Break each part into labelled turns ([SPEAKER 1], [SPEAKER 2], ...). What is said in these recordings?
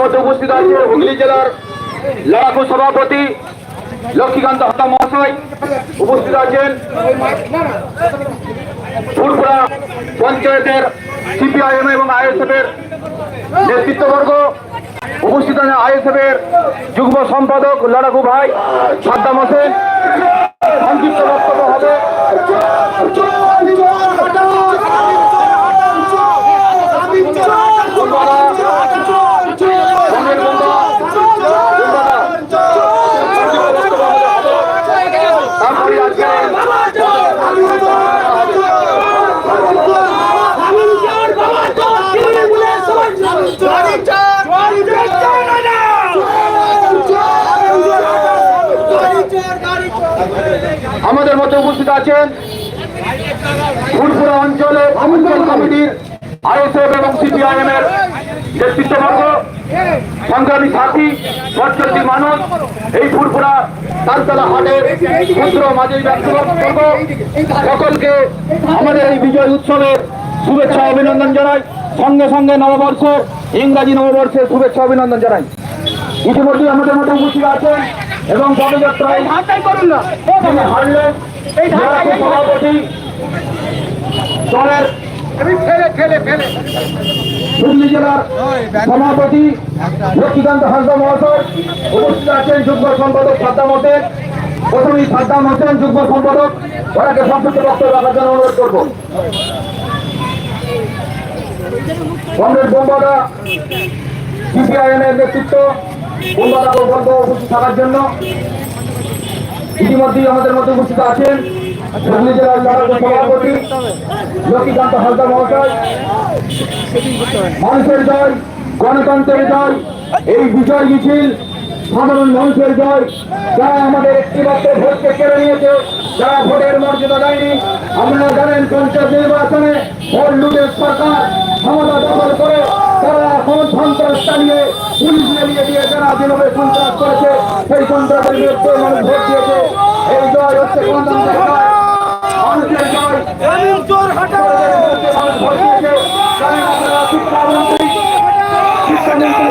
[SPEAKER 1] মধ্যে উপস্থিত আছে হুগলি জেলার লড়াকু সভাপতি লক্ষ্মীকান্ত হাতা মহাশয়। উপস্থিত আছেন ফুরপুরা পঞ্চায়েতের সিপিআইএম এবং আইএসএফ এর নেতৃত্ববর্গ উপস্থিত আছেন আইএসএফ এর যুগ্ম সম্পাদক লড়াকু ভাই সাদ্দাম হোসেন। সংক্ষিপ্ত বক্তব্য হবে। রঙের বন্ধা, তারপরে আজকে আমাদের মধ্যে উপস্থিত আছেন ফুলপুরা অঞ্চলে কমিটির আইএসএফ এবং সিপিআইএম এর নেতৃত্ববর্গ, সংগ্রামী সাথী মানুষ এই তালতলা হাটের ক্ষুদ্র সকলকে আমাদের এই বিজয় উৎসবের শুভেচ্ছা অভিনন্দন জানাই। সঙ্গে সঙ্গে নববর্ষের ইংরাজি নববর্ষের শুভেচ্ছা অভিনন্দন জানাই। ইতিমধ্যে আমাদের মধ্যে উপস্থিত আছেন এবং পদযাত্রায় সভাপতি দলের হুগলি জেলার সভাপতি লক্ষ্মীকান্ত হাসদা মহাশয় উপস্থিত আছেন যুগ্ম সম্পাদক সাদ্দাম হোসেন প্রথমেই সাদ্দাম হোসেন যুগ্ম সম্পাদক ওনাকে সংক্ষিপ্ত বক্তব্য রাখার জন্য অনুরোধ করব। কংগ্রেস বোম্বাদা সিপিআইএম এর নেতৃত্ব থাকার জন্য ইতিমধ্যেই আমাদের মধ্যে উপস্থিত আছেন হুগলি জেলার সভাপতি, লক্ষ্মীকান্ত হালদা মহাশয়। মানুষের জয়, গণতন্ত্রের জয়, এই বিজয় মিছিল সাধারণ মানুষের জয়। যারা আমাদের একটিমাত্র ভোটকে কেড়ে নিয়েছে, যারা ভোটের মর্যাদা দেয়নি, আপনারা জানেন পঞ্চায়েত নির্বাচনে ভোট লুটের সরকার ক্ষমতা দখল করে তারা এখন সন্ত্রাস চালিয়ে পুলিশ নিয়ে দিয়ে যারা যেভাবে সন্ত্রাস করেছে সেই সন্ত্রাসের বিরুদ্ধে মানুষ ভোট দিয়েছে। এই জয় হচ্ছে গণতন্ত্রের জয়। মানুষের জয়। মানুষ ভোট দিয়েছে জানেন আপনারা শিক্ষামন্ত্রী শিক্ষামন্ত্রী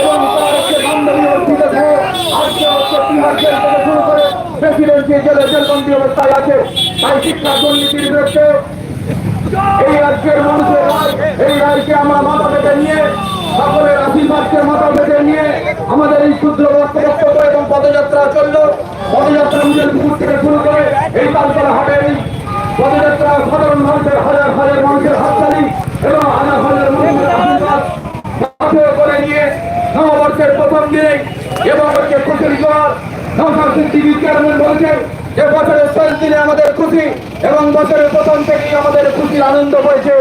[SPEAKER 1] এবং তার হচ্ছে বান্ধবী অবস্থিত আছে আজকে হচ্ছে তিহার জেল থেকে শুরু করে প্রেসিডেন্সি জেলে জেলবন্দি অবস্থায় আছে তাই শিক্ষা দুর্নীতির বিরুদ্ধে এই রাজ্যের মানুষের এই রায়কে আমরা মাথা পেতে নিয়ে, সকলের আশীর্বাদকে মাথা পেতে নিয়ে আমাদের এই ক্ষুদ্র বক্তব্য এবং পদযাত্রা চলল পদযাত্রা নিজের পুকুর থেকে শুরু করে এই তালতলা হাটের পদযাত্রা সাধারণ মানুষের হাজার হাজার মানুষের হাততালি এবং হাজার হাজার মানুষের আশীর্বাদ করে নিয়ে নববর্ষের প্রথম দিনে এবং হচ্ছে খুশির টিভি চেয়ারম্যান বলেছেন যে বছরের শেষ দিনে আমাদের খুশি এবং বছরের প্রথম থেকেই আমাদের খুশির আনন্দ হয়েছে।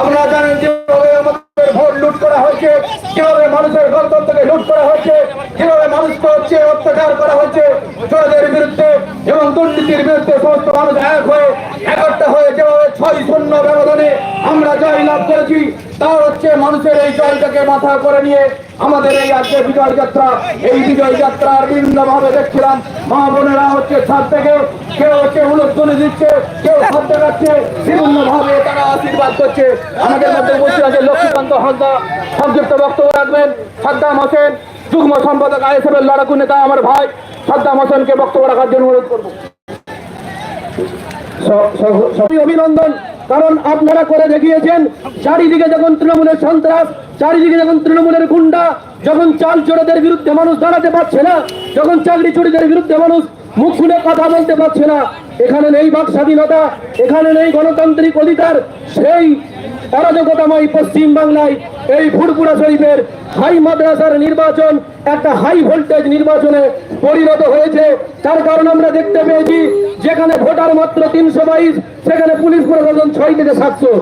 [SPEAKER 1] আপনারা জানেন যেভাবে আমাদের ভোট লুট করা হয়েছে, যেভাবে মানুষের গণতন্ত্রকে লুট করা হয়েছে, যেভাবে মানুষকে হচ্ছে অত্যাচার করা হয়েছে। চোরদের বিরুদ্ধে এবং দুর্নীতির বিরুদ্ধে সমস্ত মানুষ এক হয়ে যেভাবে ছয় শূন্য ব্যবধানে আমরা জয় লাভ করেছি। তা হচ্ছে মানুষের এই জয়টাকে মাথা করে নিয়ে আমাদের এই আজকে বিজয় যাত্রা। এই বিজয় যাত্রার বিভিন্ন ভাবে দেখছিলাম। মা বোনেরা হচ্ছে ছাদ থেকে কেউ হচ্ছে উলুধ্বনি দিচ্ছে কেউ হাত দেখাচ্ছে। বিভিন্ন ভাবে তারা আশীর্বাদ করছে। আমাদের মধ্যে বসে আছে লক্ষ্মীকান্ত হাসদা সংক্ষিপ্ত বক্তব্য রাখবেন। সাদ্দাম হোসেন যুগ্ম সম্পাদক আইএসএফ এর লড়াকু নেতা আমার ভাই। সাদ্দাম হোসেনকে বক্তব্য রাখার জন্য অনুরোধ করব। অভিনন্দন। কারণ আপনারা করে দেখিয়েছেন, চারিদিকে যখন তৃণমূলের সন্ত্রাস, চারিদিকে যখন তৃণমূলের গুন্ডা, যখন চাল চোরদের বিরুদ্ধে মানুষ দাঁড়াতে পারছে না, যখন চাকরি চুরিদের বিরুদ্ধে মানুষ মুখ খুলে কথা বলতে পারছে না, এখানে নেই বাক স্বাধীনতা, এখানে নেই গণতান্ত্রিক অধিকার, সেই অরাজকতাময় পশ্চিম বাংলায় এই ফুরপুরা শরীফের হাই মাদ্রাসার নির্বাচন একটা হাই ভোল্টেজ নির্বাচনে পরিণত হয়েছে। তার কারণ আমরা দেখতে পেয়েছি, যেখানে ভোটার মাত্র তিনশো বাইশ, সেখানে পুলিশ প্রশাসন ছয় থেকে সাতশো।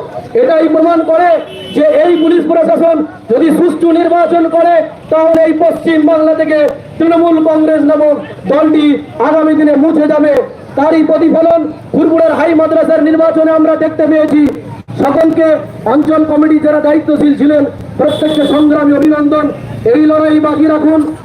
[SPEAKER 1] এটাই প্রমাণ করে যে এই পুলিশ প্রশাসন যদি সুষ্ঠু নির্বাচন করে, তাহলে এই পশ্চিম বাংলা থেকে তৃণমূল কংগ্রেস নামক দলটি আগামী দিনে মুছে যাবে। তারই প্রতিফলন ফুরপুরের হাই মাদ্রাসার নির্বাচনে আমরা দেখতে পেয়েছি। সকলকে অঞ্চল কমিটি যারা দায়িত্বশীল ছিলেন প্রত্যেককে সংগ্রামী অভিনন্দন। এই লড়াই বাকি রাখুন।